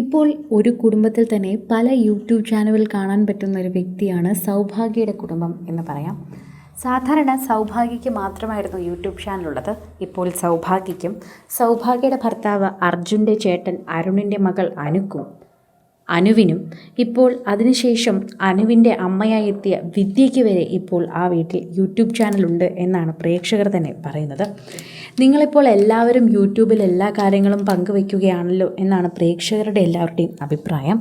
ഇപ്പോൾ ഒരു കുടുംബത്തിൽ തന്നെ പല യൂട്യൂബ് ചാനലുകൾ കാണാൻ പറ്റുന്ന ഒരു വ്യക്തിയാണ് സൗഭാഗ്യയുടെ കുടുംബം എന്ന് പറയാം. സാധാരണ സൗഭാഗ്യയ്ക്ക് മാത്രമായിരുന്നു യൂട്യൂബ് ചാനലുള്ളത്. ഇപ്പോൾ സൗഭാഗ്യയ്ക്കും സൗഭാഗ്യയുടെ ഭർത്താവ് അർജുന്റെ ചേട്ടൻ അരുണിന്റെ മകൾ അനുക്കും അനുവിനും ഇപ്പോൾ അതിനുശേഷം അനുവിന്റെ അമ്മയായി എത്തിയ വിദ്യയ്ക്ക് വരെ ഇപ്പോൾ ആ വീട്ടിൽ യൂട്യൂബ് ചാനലുണ്ട് എന്നാണ് പ്രേക്ഷകർ തന്നെ പറയുന്നത്. നിങ്ങളിപ്പോൾ എല്ലാവരും യൂട്യൂബിൽ എല്ലാ കാര്യങ്ങളും പങ്കുവയ്ക്കുകയാണല്ലോ എന്നാണ് പ്രേക്ഷകരുടെ എല്ലാവരുടെയും അഭിപ്രായം.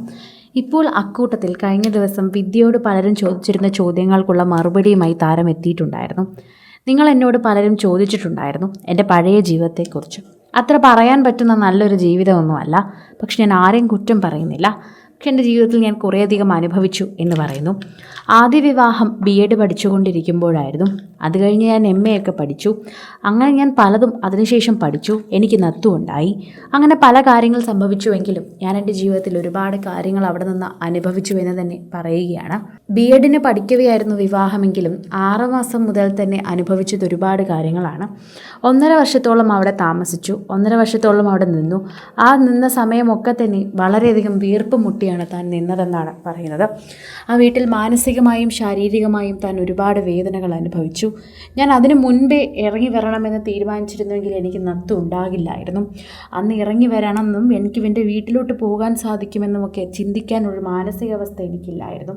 ഇപ്പോൾ അക്കൂട്ടത്തിൽ കഴിഞ്ഞ ദിവസം വിദ്യയോട് പലരും ചോദിച്ചിരുന്ന ചോദ്യങ്ങൾക്കുള്ള മറുപടിയുമായി താരം എത്തിയിട്ടുണ്ടായിരുന്നു. നിങ്ങൾ എന്നോട് പലരും ചോദിച്ചിട്ടുണ്ടായിരുന്നു എന്റെ പഴയ ജീവിതത്തെക്കുറിച്ച്. അത്ര പറയാൻ പറ്റുന്ന നല്ലൊരു ജീവിതമൊന്നുമല്ല. പക്ഷെ ഞാൻ ആരെയും കുറ്റം പറയുന്നില്ല. പക്ഷെ എന്റെ ജീവിതത്തിൽ ഞാൻ കുറേയധികം അനുഭവിച്ചു എന്ന് പറയുന്നു. ആദ്യ വിവാഹം ബി എഡ് പഠിച്ചുകൊണ്ടിരിക്കുമ്പോഴായിരുന്നു. അത് കഴിഞ്ഞ് ഞാൻ എം എ ഒക്കെ പഠിച്ചു. അങ്ങനെ ഞാൻ പലതും അതിനുശേഷം പഠിച്ചു. എനിക്ക് നത്തുമുണ്ടായി അങ്ങനെ പല കാര്യങ്ങൾ സംഭവിച്ചുവെങ്കിലും ഞാൻ എന്റെ ജീവിതത്തിൽ ഒരുപാട് കാര്യങ്ങൾ അവിടെ നിന്ന് അനുഭവിച്ചു എന്ന് തന്നെ പറയുകയാണ്. ബി എഡിന് പഠിക്കവെയായിരുന്നു വിവാഹമെങ്കിലും ആറ് മാസം മുതൽ തന്നെ അനുഭവിച്ചത് ഒരുപാട് കാര്യങ്ങളാണ്. ഒന്നര വർഷത്തോളം അവിടെ താമസിച്ചു. ഒന്നര വർഷത്തോളം അവിടെ നിന്നു. ആ നിന്ന സമയമൊക്കെ തന്നെ വളരെയധികം വീർപ്പ് മുട്ടിയാണ് താൻ നിന്നതെന്നാണ് പറയുന്നത്. ആ വീട്ടിൽ മാനസികമായും ശാരീരികമായും താൻ ഒരുപാട് വേദനകൾ അനുഭവിച്ചു. ഞാൻ അതിനു മുൻപേ ഇറങ്ങി വരണമെന്ന് തീരുമാനിച്ചിരുന്നുവെങ്കിൽ എനിക്ക് നത്തു ഉണ്ടാകില്ലായിരുന്നു. അന്ന് ഇറങ്ങി വരണമെന്നും എനിക്ക് എന്റെ വീട്ടിലോട്ട് പോകാൻ സാധിക്കുമെന്നുമൊക്കെ ചിന്തിക്കാനൊരു മാനസികാവസ്ഥ എനിക്കില്ലായിരുന്നു.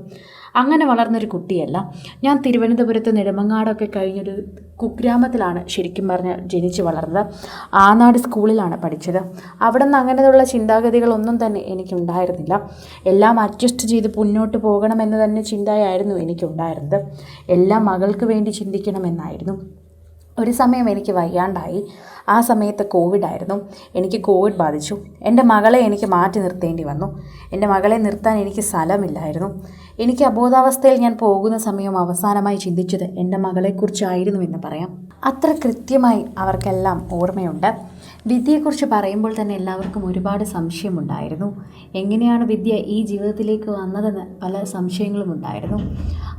അങ്ങനെ വളർന്നൊരു കുട്ടിയല്ല. ഞാൻ തിരുവനന്തപുരത്ത് നെടുമങ്ങാടൊക്കെ കഴിഞ്ഞൊരു കുഗ്രാമത്തിലാണ് ശരിക്കും പറഞ്ഞ് ജനിച്ച് വളർന്നത്. ആനാട് സ്കൂളിലാണ് പഠിച്ചത്. അവിടെ നിന്ന് അങ്ങനെയുള്ള ചിന്താഗതികളൊന്നും തന്നെ എനിക്കുണ്ടായിരുന്നില്ല. എല്ലാം അഡ്ജസ്റ്റ് ചെയ്ത് മുന്നോട്ട് പോകണമെന്ന് തന്നെ ചിന്തയായിരുന്നു എനിക്കുണ്ടായിരുന്നത്. എല്ലാം മകൾക്ക് വേണ്ടി ചിന്തിക്കണമെന്നായിരുന്നു. ഒരു സമയം എനിക്ക് വയ്യാണ്ടായി. ആ സമയത്ത് കോവിഡായിരുന്നു എനിക്ക് കോവിഡ് ബാധിച്ചു. എന്റെ മകളെ എനിക്ക് മാറ്റി നിർത്തേണ്ടി വന്നു. എന്റെ മകളെ നിർത്താൻ എനിക്ക് സ്ഥലമില്ലായിരുന്നു. എനിക്ക് അബോധാവസ്ഥയിൽ ഞാൻ പോകുന്ന സമയം അവസാനമായി ചിന്തിച്ചത് എന്റെ മകളെക്കുറിച്ചായിരുന്നു എന്ന് പറയാം. അത്ര കൃത്യമായി അവർക്കെല്ലാം ഓർമ്മയുണ്ട്. വിദ്യയെക്കുറിച്ച് പറയുമ്പോൾ തന്നെ എല്ലാവർക്കും ഒരുപാട് സംശയമുണ്ടായിരുന്നു. എങ്ങനെയാണ് വിദ്യ ഈ ജീവിതത്തിലേക്ക് വന്നതെന്ന് പല സംശയങ്ങളും ഉണ്ടായിരുന്നു.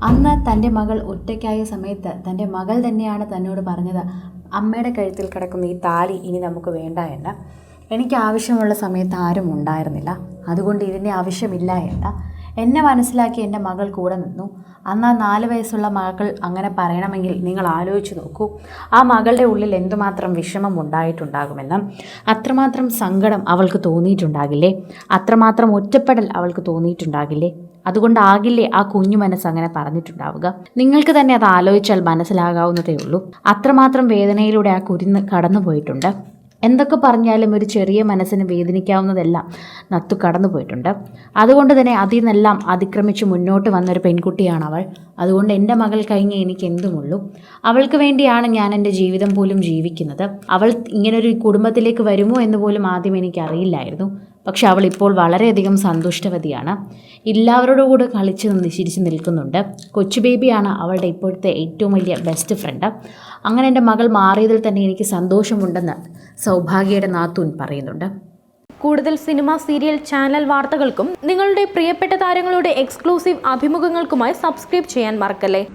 അന്ന് തന്റെ മകൾ ഒറ്റയ്ക്കായ സമയത്ത് തന്റെ മകൾ തന്നെയാണ് തന്നോട് പറഞ്ഞത് അമ്മയുടെ കഴുത്തിൽ കിടക്കുന്ന ഈ താലി ഇനി നമുക്ക് വേണ്ട എന്ന്. എനിക്ക് ആവശ്യമുള്ള സമയത്ത് ആരും ഉണ്ടായിരുന്നില്ല. അതുകൊണ്ട് ഇതിന്റെ ആവശ്യമില്ല എന്ന്. എന്നെ മനസ്സിലാക്കി എന്റെ മകൾ കൂടെ നിന്നു. അന്ന് ആ നാല് വയസ്സുള്ള മകൾ അങ്ങനെ പറയണമെങ്കിൽ നിങ്ങൾ ആലോചിച്ച് നോക്കൂ. ആ മകളുടെ ഉള്ളിൽ എന്തുമാത്രം വിഷമം ഉണ്ടായിട്ടുണ്ടാകുമെന്ന്. അത്രമാത്രം സങ്കടം അവൾക്ക് തോന്നിയിട്ടുണ്ടാകില്ലേ? അത്രമാത്രം ഒറ്റപ്പെടൽ അവൾക്ക് തോന്നിയിട്ടുണ്ടാകില്ലേ? അതുകൊണ്ടാകില്ലേ ആ കുഞ്ഞു മനസ്സ് അങ്ങനെ പറഞ്ഞിട്ടുണ്ടാവുക? നിങ്ങൾക്ക് തന്നെ അത് ആലോചിച്ചാൽ മനസ്സിലാകാവുന്നതേ ഉള്ളൂ. അത്രമാത്രം വേദനയിലൂടെ ആ കുരുന്ന് കടന്നുപോയിട്ടുണ്ട്. എന്തൊക്കെ പറഞ്ഞാലും ഒരു ചെറിയ മനസ്സിന് വേദനിക്കാവുന്നതെല്ലാം നത്തു കടന്നു പോയിട്ടുണ്ട്. അതുകൊണ്ട് തന്നെ അതിൽ നിന്നെല്ലാം അതിക്രമിച്ച് മുന്നോട്ട് വന്നൊരു പെൺകുട്ടിയാണ് അവൾ അതുകൊണ്ട് എന്റെ മകൾ കഴിഞ്ഞ് എനിക്ക് എന്തുമുള്ളൂ? അവൾക്ക് വേണ്ടിയാണ് ഞാൻ എന്റെ ജീവിതം പോലും ജീവിക്കുന്നത്. അവൾ ഇങ്ങനൊരു കുടുംബത്തിലേക്ക് വരുമോ എന്ന് പോലും ആദ്യം എനിക്ക് അറിയില്ലായിരുന്നു പക്ഷെ അവൾ ഇപ്പോൾ വളരെയധികം സന്തുഷ്ടവതിയാണ്. എല്ലാവരോടും കൂടെ കളിച്ച് ചിരിച്ച് നിൽക്കുന്നുണ്ട്. കൊച്ചു ബേബിയാണ് അവളുടെ ഇപ്പോഴത്തെ ഏറ്റവും വലിയ ബെസ്റ്റ് ഫ്രണ്ട് അങ്ങനെ എന്റെ മകൾ മാറിയതിൽ തന്നെ എനിക്ക് സന്തോഷമുണ്ടെന്ന് സൗഭാഗ്യയുടെ നാത്തൂൻ പറയുന്നുണ്ട്. കൂടുതൽ സിനിമ സീരിയൽ ചാനൽ വാർത്തകൾക്കും നിങ്ങളുടെ പ്രിയപ്പെട്ട താരങ്ങളുടെ എക്സ്ക്ലൂസീവ് അഭിമുഖങ്ങൾക്കുമായി സബ്സ്ക്രൈബ് ചെയ്യാൻ മറക്കല്ലേ?